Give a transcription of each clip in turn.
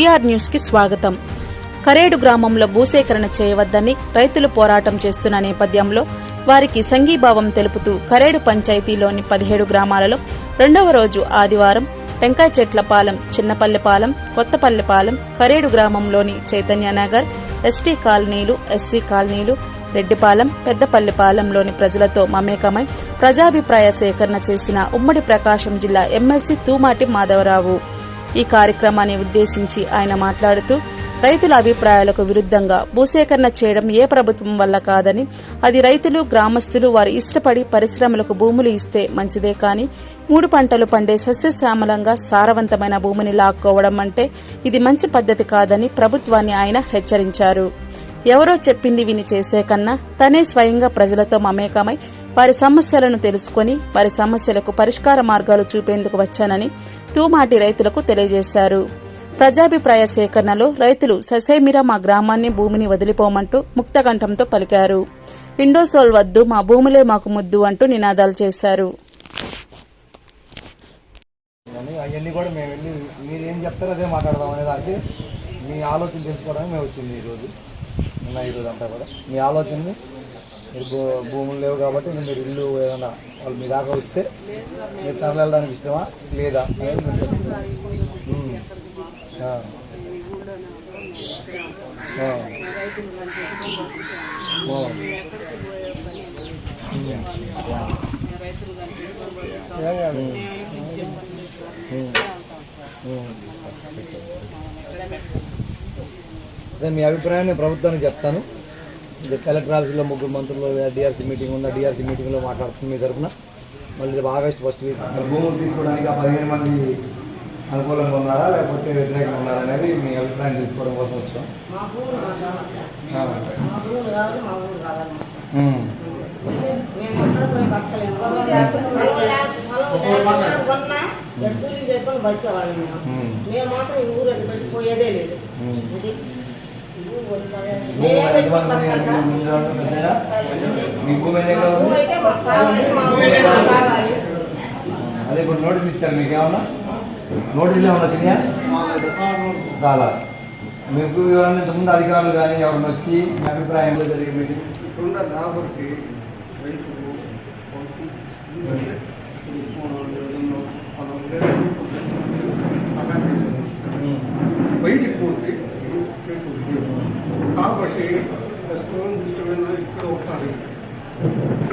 PR న్యూస్కి స్వాగతం. కరేడు గ్రామంలో భూసేకరణ చేయవద్దని రైతులు పోరాటం చేస్తున్న నేపథ్యంలో వారికి సంఘీభావం తెలుపుతూ కరేడు పంచాయతీలోని పదిహేడు గ్రామాలలో రెండవ రోజు ఆదివారం టెంకాయ చెట్లపాలెం చిన్నపల్లెపాలెం కొత్తపల్లెపాలెం కరేడు గ్రామంలోని చైతన్యనగర్ ఎస్టీ కాలనీలు ఎస్సీ కాలనీలు రెడ్డిపాలెం పెద్దపల్లిపాలెంలోని ప్రజలతో మమేకమై ప్రజాభిప్రాయ సేకరణ చేసిన ఉమ్మడి ప్రకాశం జిల్లా ఎమ్మెల్సీ తూమాటి మాధవరావు. ఈ కార్యక్రమాన్ని ఉద్దేశించి ఆయన మాట్లాడుతూ రైతుల అభిప్రాయాలకు విరుద్ధంగా భూసేకరణ చేయడం ఏ ప్రభుత్వం వల్ల కాదని అది రైతులు గ్రామస్తులు వారు ఇష్టపడి పరిశ్రమలకు భూములు ఇస్తే మంచిదే కానీ మూడు పంటలు పండే సస్యశ్యామలంగా సారవంతమైన భూమిని లాక్కోవడం అంటే ఇది మంచి పద్ధతి కాదని ప్రభుత్వాన్ని ఆయన హెచ్చరించారు. ఎవరో చెప్పింది విని చేసే కన్నా తనే స్వయంగా ప్రజలతో మమేకమై వారి సమస్యలను తెలుసుకొని వారి సమస్యలకు పరిష్కార మార్గాలు చూపేందుకు వచ్చానని తూమాటి రైతులకు తెలియజేశారు. ప్రజాభిప్రాయ సేకరణలో రైతులు ససేమిరా మా గ్రామాన్ని భూమిని వదిలిపోమంటూ ముక్తకంఠంతో పలికారు. ఇండోసోల్ వద్దు మా భూములే మాకు ముద్దు అంటూ నినాదాలు చేశారు. అవన్నీ కూడా మేము వెళ్ళి మీరు ఏం చెప్తారో అదే మాట్లాడదాం అనే దానికి మీ ఆలోచన తెలుసుకోవడానికి మేము వచ్చింది ఈరోజు. నిన్న ఈరోజు అంతా కూడా. మీ ఆలోచనని మీరు భూములు లేవు కాబట్టి మీరు ఇల్లు ఏదైనా వాళ్ళు మీ దాకా వస్తే మీరు తరలి వెళ్ళడానికి ఇష్టమా? లేదా. అదే మీ అభిప్రాయాన్ని ప్రభుత్వానికి చెప్తాను. కలెక్టర్ ఆఫీసులో ముగ్గురు మంత్రులు డిఆర్సీ మీటింగ్ ఉందా. డిఆర్సీ మీటింగ్లో మాట్లాడుతుంది మీ తరఫున. మళ్ళీ రేపు ఆగస్టు ఫస్ట్ వీక్ భూములు తీసుకోవడానికి ఆ పదిహేను మంది అనుకూలంగా ఉన్నారా? లేకపోతే వ్యతిరేకంగా ఉన్నారా అనేది మీ అభిప్రాయం తెలుసుకోవడం కోసం వచ్చాం. చేసుకొని బతికేవాళ్ళం మేము. మాత్రం ఈ ఊరు అది పెట్టిపోయేదే లేదు. అదే ఇప్పుడు నోటీస్ ఇచ్చారు మీకు ఏమన్నా? నోటీసులు ఏమన్నా వచ్చినాయా రాలా. మీకు ఎవరైనా ఇంతకుముందు అధికారులు కానీ ఎవరైనా వచ్చి మీ అభిప్రాయంలో జరిగే మీటింగ్? ఇప్పుడున్న లాభర్కి రైతులు బయటికి పోతే చేసి ఉద్యోగం కాబట్టి కష్టం ఇష్టమైన ఇక్కడ ఉంటారు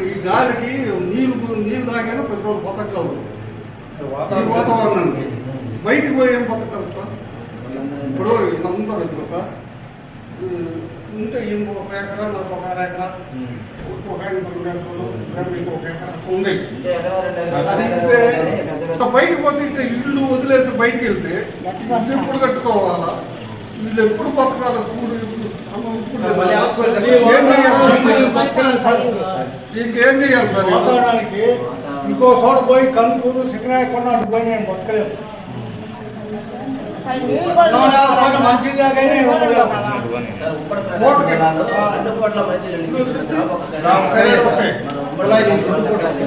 ఈ గాలికి నీరు నీరు తాగానే ప్రతి రోజు బతకగలరు. ఈ వాతావరణానికి. బయటికి పోయి ఏం బతకాలి సార్? ఇప్పుడు ఇదంతా రైతులు సార్ ఉంటే ఒక ఎకరా నాకు ఒక అర ఎకరా? ఒక ఎకరా ఉంది. బయటకు పోతే ఇంకా ఇల్లు వదిలేసి బయటికి వెళ్తే ఇల్లు ఎప్పుడు కట్టుకోవాలా? వీళ్ళు ఎప్పుడు బతకాలి కూడు ఇప్పుడు అమ్మ ఇప్పుడు మళ్ళీ ఆపుకోవాలి. ఏం చేయాలి దీనికి ఏం చేయాలి సార్ వీళ్ళు? వాతావరణానికి ఇంకో చోట పోయి కనుకూరు సిక్కరాయ కొన్నాడు పోయి నేను బతకలేము అసలు నీళ్ళు కూడా నా లేకపోతే మంచి దాకానే ఇవ్వగలం.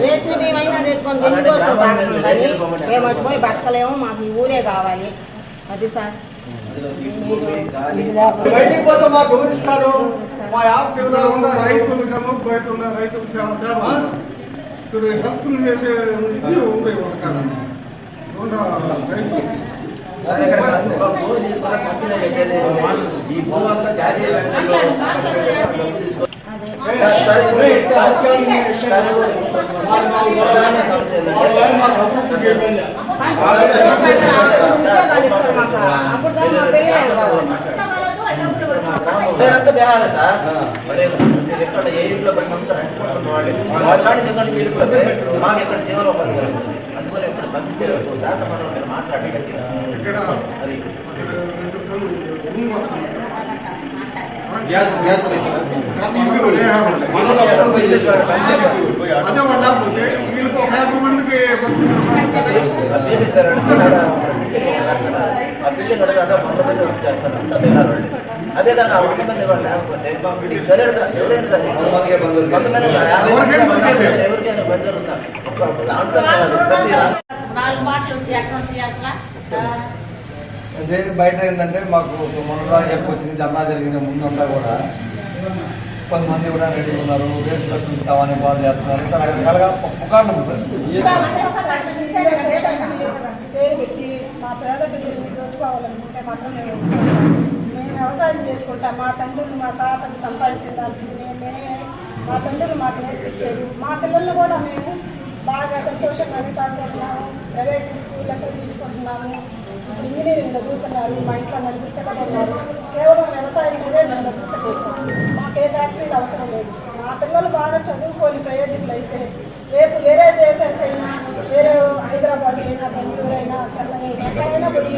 రేషన్ బియ్యం అయినా తెచ్చుకొని తిండికోసం తాగడం కానీ మేము అటు పోయి బతకలేము మాకు ఈ ఊరే కావాలి అది సార్ మీరు ఇది లేకపోతే బయటికి పోతే మాకు మా యాప్ ఉన్న రైతులు కన్నా బయట ఉన్న రైతులు చాలా తేడా. ఇక్కడ హెల్ప్ చేసే ఇది ఉంది ఒక రైతు. ఈ భూమి అంతా ప్రధాన సమస్య ఏంటంటే బేహాలే సార్ ఎక్కడ ఏ ఇంట్లో పెట్టి అంతా వాళ్ళు వాళ్ళ ఎక్కడికి వెళ్ళిపోతే మాకు ఇక్కడ జీవనోపాధి పంపించారు శాసన మనం మీరు అది ఇక్కడ భూమి గ్యాస్ గ్యాస్ ఇల్లు లేకపోతే. అదే వాళ్ళు లేకపోతే వీళ్ళకి ఒక యాభై మందికి సార్ ఆ బిల్డింగ్ అడగదా వంద మంది వర్క్ చేస్తారు అంతా బేహాలు వాళ్ళు అదే కానీ ఆ వంద మంది వాళ్ళు లేకపోతే ఎవరైనా సరే. కొంతమంది ఎవరికైనా బంద్ జరుగుతారు దాంట్లో ప్రతి నాలుగు మాటలు బయట ఏంటంటే మాకు మొన్న ఎక్కువ వచ్చింది ధర్నా జరిగిన ముందంతా కూడా కొంతమంది కూడా రెడీ ఉన్నారు రేపు కట్టుకుంటామని బాధ చేస్తున్నారు. రకరకాలుగా పుకార్లు పెట్టి మా పేద బిడ్డలు దోచుకోవాలనుకుంటే మాత్రం మేము వ్యవసాయం చేసుకుంటాం. మా తండ్రులు మా తాతలు సంపాదించిన దానికి మేము మా తండ్రులు మాకు నేర్పించేది. మా పిల్లల్ని కూడా మేము బాగా సంతోషంగానే సాగుతున్నాము ప్రైవేట్ స్కూల్లో చదివించుకుంటున్నాము ఇప్పుడు ఇంజనీరింగ్ చదువుతున్నారు మా ఇంట్లో నలుగురు పిల్లలు కేవలం వ్యవసాయం మీదే మేము బతుకుతున్నాం మాకే ఫ్యాక్టరీలు అవసరం లేదు. మా పిల్లలు బాగా చదువుకొని ప్రయోజకులు అయితే రేపు వేరే దేశానికైనా వేరే హైదరాబాద్ అయినా బెంగళూరు అయినా చెన్నై అయినా ఎక్కడైనా పోయి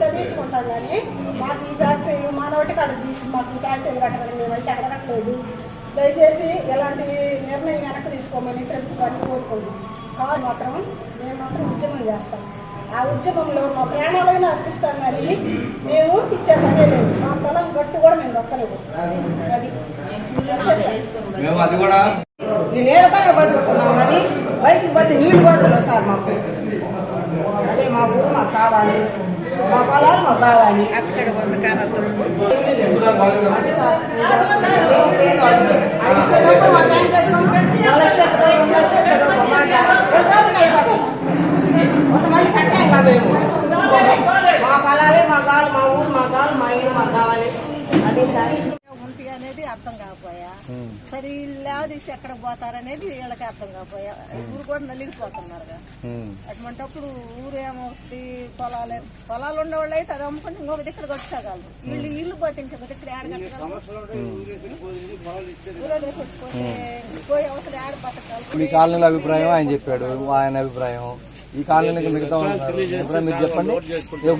చదివించుకుంటాం కానీ మాకు ఈ ఫ్యాక్టరీలు మానవటి కాడ తీసి మాకు ఈ ఫ్యాక్టరీలు మేము మేమైతే అడగట్లేదు. దయచేసి ఎలాంటి నిర్ణయం వెనక్కి తీసుకోమని ప్రభుత్వాన్ని కోరుకుంటున్నాం. కాదు మాత్రం మేము మాత్రం ఉద్యమం చేస్తాం. ఆ ఉద్యమంలో మా ప్రాణాలైనా అర్పిస్తాం కానీ మేము ఇచ్చే పనే లేదు. మా పొలం గట్టు కూడా మేము దొక్కలేము అది. ఈ నేలపైన బతుకుతున్నాం కానీ బయటికి పోతే నీళ్ళు కూడా లేవు సార్ మాకు. అదే మా ఊరు మాకు కావాలి. మా పొలాలు మా కావాలి అక్కడ కొంతమంది కట్టాం కదా మేము మా పొలాలే మా కాలు మా ఊరు మా కాలు మా ఇల్లు మాకు కావాలి. అదే సార్. అర్థం కాకపోయా? సరే వీళ్ళు లేవదీసి ఎక్కడ పోతారనేది వీళ్ళకి అర్థం కాకపోయా? ఊరు కూడా నలిగిపోతున్నారు అటువంటిప్పుడు ఊరు ఏమవుతుంది పొలాలే పొలాలు ఉండేవాళ్ళు అయితే అది అమ్ముకుంటే ఇంకొక దగ్గర కొట్టుకోగలరు వీళ్ళు ఇల్లు పోతే ఇంకొక దగ్గర కాలనీల అభిప్రాయం ఆయన చెప్పాడు. ఆయన అభిప్రాయం. ఈ కాలనీకి మిగతా. అభిప్రాయం మీరు చెప్పండి.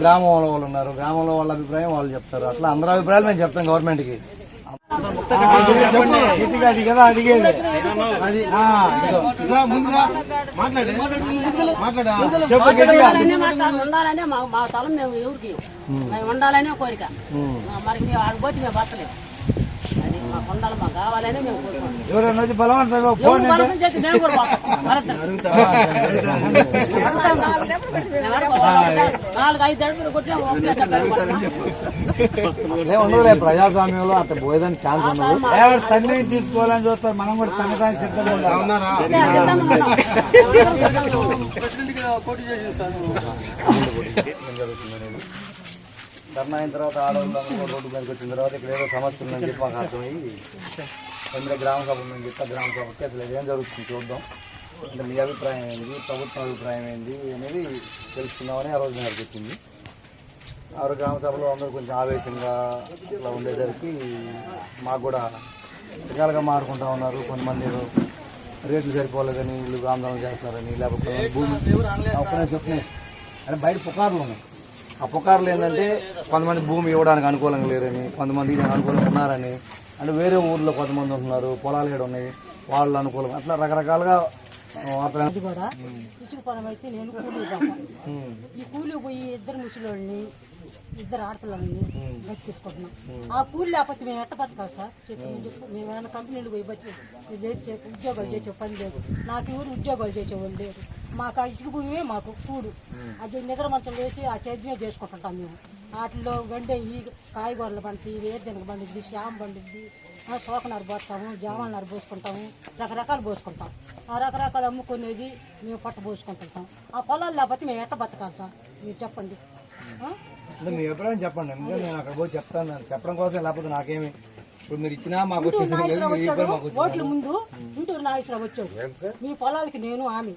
గ్రామంలో వాళ్ళు ఉన్నారు. గ్రామంలో వాళ్ళ అభిప్రాయం వాళ్ళు చెప్తారు. అట్లా అందరి అభిప్రాయాలు మేము చెప్తాం గవర్నమెంట్కి గట్టిగా అది కదా అడిగేది అది. ఉండాలనే మా తలం మేము ఎవరికి మేము ఉండాలనే కోరిక. మరి ఆడిపోతే మేము బతలేదు మాకు ఉండాలి మాకు కావాలనే మేము కోరుకుంటాం. ఎవరైనా వచ్చి బలవంతంగా ఫోన్ చేసి మేము కూడా. నాలుగు ఐదు అడుగులు కొట్టినా ప్రజాస్వామ్యంలో అట్లా పోయేదానికి ఛాన్స్ ఉండదు. ఎవరు తల్లి తీసుకోవాలని చూస్తారు మనం కూడా తనదానికి సిద్ధంగా ఉన్నారా? ఏం జరుగుతుందనేది ధర్నా అయిన తర్వాత ఆడవాళ్ళందరూ రోడ్డు మీదకి వచ్చిన తర్వాత ఇక్కడ ఏదో సమస్య ఉందని చెప్పి మాకు అర్థమయ్యి ఎందుకంటే గ్రామ సభ ఉందని చెప్పి గ్రామ సభకి అసలు ఏం జరుగుతుంది చూద్దాం. అంటే మీ అభిప్రాయం ఏంది? ప్రభుత్వం అభిప్రాయం ఏంది అనేది తెలుసుకుందామని ఆ రోజు నాకు వచ్చింది ఆ రోజు గ్రామ సభలో అందరూ కొంచెం ఆవేశంగా అట్లా ఉండేసరికి మాకు కూడా రకాలుగా మారుకుంటా ఉన్నారు. కొంతమంది రేట్లు సరిపోలేదని వీళ్ళు ఆందోళన చేస్తారని లేకపోతే భూమి ఒక్కనే చెప్పినాయి అంటే బయట పుకార్లు ఉన్నాయి. ఆ పుకార్లు ఏంటంటే కొంతమంది భూమి ఇవ్వడానికి అనుకూలంగా లేరని కొంతమంది అనుకూలంగా ఉన్నారని అంటే వేరే ఊర్లో కొంతమంది ఉంటున్నారు పొలాలు కూడా ఉన్నాయి వాళ్ళు అనుకూలం అట్లా రకరకాలుగా ఇది కూడా అయితే నేను కూలి. ఈ కూలి పోయి ఇద్దరు ముసలోళ్ళని ఇద్దరు ఆడపిల్లల్ని బతికించుకుంటున్నాం. ఆ కూలి లేకపోతే మేము ఎట్ట బతకాలి సార్? చెప్పు మేము. ఏమైనా కంపెనీలు పోయి ఉద్యోగాలు చేసే పని లేదు. నాకు ఎవరు ఉద్యోగాలు చేసేవాళ్ళు లేరు. మాకు ఆ ఇసుక భూమి మాకు కూడు. అది నిద్ర మంచం వేసి ఆ చదివే చేసుకుంటుంటాం మేము. వాటిలో వండే ఈ కాయగూరలు పండుతాయి వేరుదెనక పండుద్ది శ్యామ పండుద్ది సోకనారు పోస్తాము జామనారు పోసుకుంటాము రకరకాలు పోసుకుంటాం. ఆ రకరకాలు అమ్ముకునేది మేము పట్ట పోసుకుంటుంటాం. ఆ పొలాలు లేకపోతే మేము ఎట్ట బతకాలి సార్? మీరు చెప్పండి. మీ అభిప్రాయం చెప్పండి. నేను అక్కడ పోయి చెప్తాను. చెప్పడం కోసం లేకపోతే నాకేమి ఇప్పుడు మీరు ఇచ్చినా మాకు ఓట్ల ముందు ఇంటూరు నాగేశ్వరరావు వచ్చాడు. మీ పొలాలకి నేను ఆమె.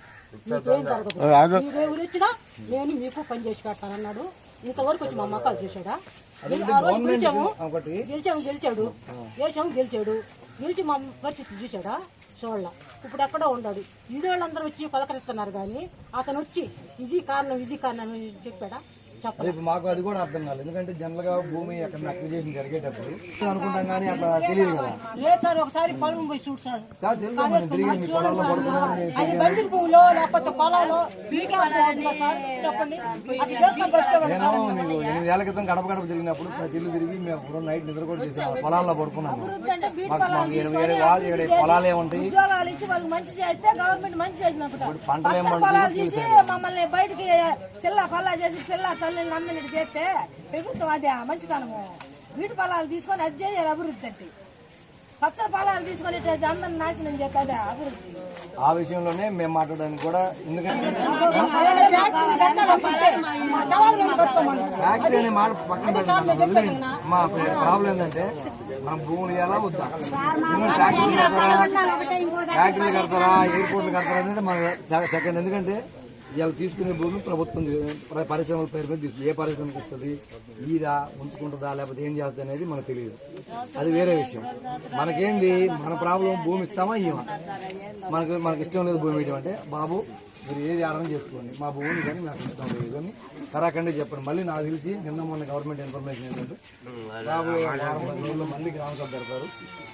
మీకేం జరగదు. మీరు నేను మీకు పని చేసి పెడతానన్నాడు. ఇంతవరకు వచ్చి మా మొక్కలు చూసాడా ఆ రోజు గెలిచాము గెలిచాము గెలిచాడు. గెలిచాము గెలిచాడు. గెలిచి మా పరిస్థితి చూసాడా చూడాల. ఇప్పుడు ఎక్కడో ఈ వాళ్ళందరూ వచ్చి పలకరిస్తున్నారు కానీ అతను వచ్చి ఇది కారణం ఇది కారణం అని చెప్పాడా? ఇప్పుడు మాకు అది కూడా అర్థం కాలేదు. ఎందుకంటే జనరల్గా భూమి అక్కడ అక్విజేషన్ జరిగేటప్పుడు అనుకుంటాం కానీ అట్లా తెలియదు కదా. లేదు సార్ ఒకసారి పొలం పోయి తిరిగి మీ పువ్వులో లేకపోతే పొలంలో నేను మీకు ఎనిమిదేళ్ళ క్రితం గడప గడప తిరిగినప్పుడు ప్రతి ఇల్లు తిరిగి మేము నైట్ నిద్ర కూడా చేసాము పొలాల్లో పడుకున్నాము. మాకు మాకు ఎనిమిది ఏడు వాళ్ళు ఏడు పొలాలు ఇప్పుడు పంటలు ఏం తెలుసు. మమ్మల్ని బయటికి చిల్ల చేసి పిల్ల తల్లిని నమ్మినట్టు చేస్తే ప్రభుత్వం అది మంచితనము. వీటి పొలాలు తీసుకొని అది చేయాలి అభివృద్ధి అంటే. పచ్చడి పొలాలు తీసుకొని అందరిని నాశనం చేస్తే అదే అభివృద్ధి. ఆ విషయంలోనే మేము మాట్లాడడానికి కూడా ఎందుకంటే ఫ్యాక్టరీ అనే మాట పక్కన. మా ప్రాబ్లం ఏంటంటే మనం భూములు ఎలా వద్దా? ఎందుకంటే ఫ్యాక్టరీ కడతారా? ఫ్యాక్టరీ కడతారా? ఎయిర్పోర్ట్లు కడతారా? అనేది మన సెకండ్ ఎందుకంటే ఇవాళ తీసుకునే భూమి ప్రభుత్వం పరిశ్రమల పేరు మీద తీసుకుంది. ఏ పరిశ్రమకి ఇస్తుంది? ఈదా ఉంచుకుంటుందా లేకపోతే ఏం చేస్తుంది అనేది మనకు తెలియదు. అది వేరే విషయం. మనకేంది? మన ప్రాబ్లం భూమి ఇస్తామా ఇవ్వమా మనకు మనకి ఇష్టం లేదు భూమి ఇవ్వడం అంటే బాబు మీరు ఏది ఆర్డర్ చేసుకోండి. మా భూమిని కానీ నాకు ఇష్టం లేదు అని కరాఖండే చెప్పండి. మళ్ళీ నాకు తెలిసి నిన్న మొన్న గవర్నమెంట్ ఇన్ఫర్మేషన్ ఏంటంటే రాబోయే మళ్ళీ గ్రామ సభ పెడతారు.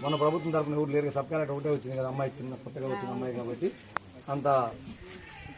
మన ప్రభుత్వం తరఫున ఎవరు లేరు సబ్ కలెక్టర్ ఒకటే వచ్చింది కదా అమ్మాయి చిన్న కొత్తగా వచ్చిన అమ్మాయి కాబట్టి అంత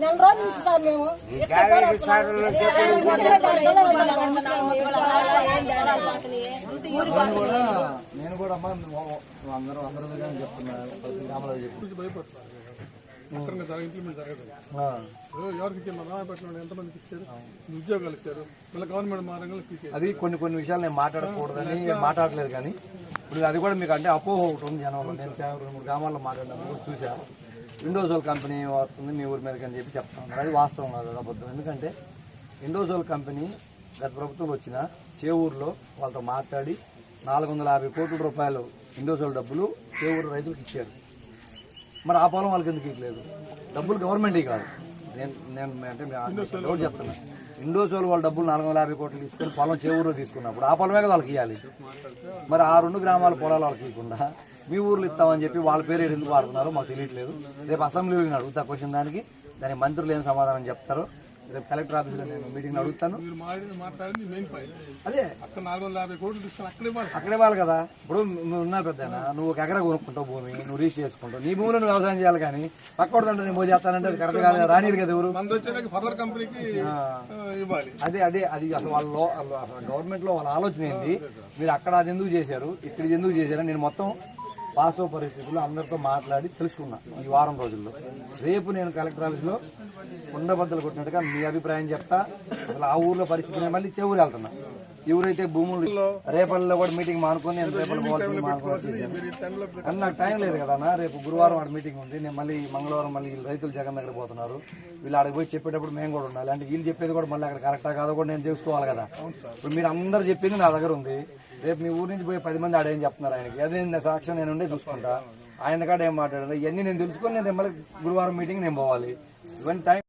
నెల రోజులు సార్ మేము. నేను కూడా అమ్మా అందరూ అందరూ దగ్గర చెప్తున్నా ప్రతి గ్రామంలో చెప్పు. అక్కడ జరగ ఇంప్లిమెంట్ జరగదు. ఆ. ఇప్పుడు ఎవరికి ఇచ్చారు? రాయపట్నం ఎంతమందికి ఇచ్చారు? ఉద్యోగాలు ఇచ్చారు? మళ్ళీ గవర్నమెంట్ అది కొన్ని కొన్ని విషయాలు నేను మాట్లాడకూడదని మాట్లాడలేదు కానీ ఇప్పుడు అది కూడా మీకు అంటే అపోహ ఒకటి ఉంది జనంలో. నేను కేవలం రెండు మూడు గ్రామాల్లో మాట్లాడినప్పుడు కూడా చూసా ఇండోజోల్ కంపెనీ వస్తుంది మీ ఊరి మీదకి అని చెప్పి చెప్తా. ఉన్నారు అది వాస్తవం కాదు అబద్ధం. ఎందుకంటే ఇండోజోల్ కంపెనీ గత ప్రభుత్వంలో వచ్చిన చేవూరులో వాళ్ళతో మాట్లాడి నాలుగు వందల యాభై కోట్ల రూపాయలు ఇండోజోల్ డబ్బులు చేవూరు రైతులకు ఇచ్చారు. మరి ఆ పొలం వాళ్ళకి ఎందుకు ఇవ్వలేదు? డబ్బులు గవర్నమెంట్ కాదు. నేను నేను అంటే డౌట్ చెప్తున్నా? ఇండోసోల్ వాళ్ళ డబ్బులు నాలుగు వందల యాభై కోట్లు తీసుకొని పొలం చేవూరులో తీసుకున్నప్పుడు ఆ పొలమే కదా వాళ్ళకి ఇవ్వాలి మరి ఆ రెండు గ్రామాల పొలాలు వాళ్ళకి ఇవ్వకుండా మీ ఊర్లో ఇస్తామని చెప్పి వాళ్ళ పేరు ఎందుకు వాడుతున్నారో మాకు తెలియట్లేదు. రేపు అసెంబ్లీలో నేను అడుగుతా క్వశ్చన్ దానికి. దానికి మంత్రులు ఏం సమాధానం చెప్తారు రేపు కలెక్టర్ ఆఫీస్లో నేను మీటింగ్ అడుగుతాను. అదే. అక్కడ వాళ్ళు కదా. ఇప్పుడు నువ్వు ఉన్నా పెద్ద నువ్వు ఒక ఎకరా కొనుక్కుంటావు భూమి నువ్వు రీచ్ చేసుకుంటావు. నీ భూమిలో నువ్వు వ్యవసాయం చేయాలి కానీ పక్కోడుతుంటే నేను చేస్తానంటే అది కరెక్ట్ కాదు రానిరు కదా ఎవరు? అదే అదే అది అసలు వాళ్ళ గవర్నమెంట్లో వాళ్ళ ఆలోచన ఏంటి మీరు అక్కడ అది ఎందుకు చేశారు? ఇక్కడ ఎందుకు చేశారు? నేను మొత్తం వాస్తవ పరిస్థితుల్లో అందరితో మాట్లాడి తెలుసుకున్నా ఈ వారం రోజుల్లో. రేపు నేను కలెక్టర్ ఆఫీస్లో ఉండబద్దలు కొట్టినట్టుగా మీ అభిప్రాయం చెప్తా. అసలు ఆ ఊర్లో పరిస్థితి మళ్ళీ చెవురు వెళ్తున్నా. ఎవరైతే భూములు రేపల్లో కూడా మీటింగ్ మానుకొని నేను రేపల్లో పోవాల్సింది మానుకొని కానీ నాకు టైం లేదు కదా అన్న. రేపు గురువారం వాడు మీటింగ్ ఉంది. నేను మళ్ళీ మంగళవారం మళ్ళీ రైతులు జగన్ దగ్గర పోతున్నారు. వీళ్ళు ఆడికి పోయి చెప్పేటప్పుడు మేము కూడా ఉండాలి. అంటే వీళ్ళు చెప్పేది కూడా మళ్ళీ అక్కడ కరెక్టా కాదో కూడా నేను చూసుకోవాలి కదా. ఇప్పుడు మీరు అందరు చెప్పింది నా దగ్గర ఉంది. రేపు మీ ఊరి నుంచి పోయి పది మంది ఆడేం చెప్తున్నారు ఆయనకి? అదే నేను సాక్ష్యం నేను ఉండే చూసుకుంటా. ఆయన కాడ ఏం మాట్లాడారు? ఇవన్నీ నేను తెలుసుకొని నేను మళ్ళీ గురువారం మీటింగ్ నేను పోవాలి. ఇవన్నీ టైం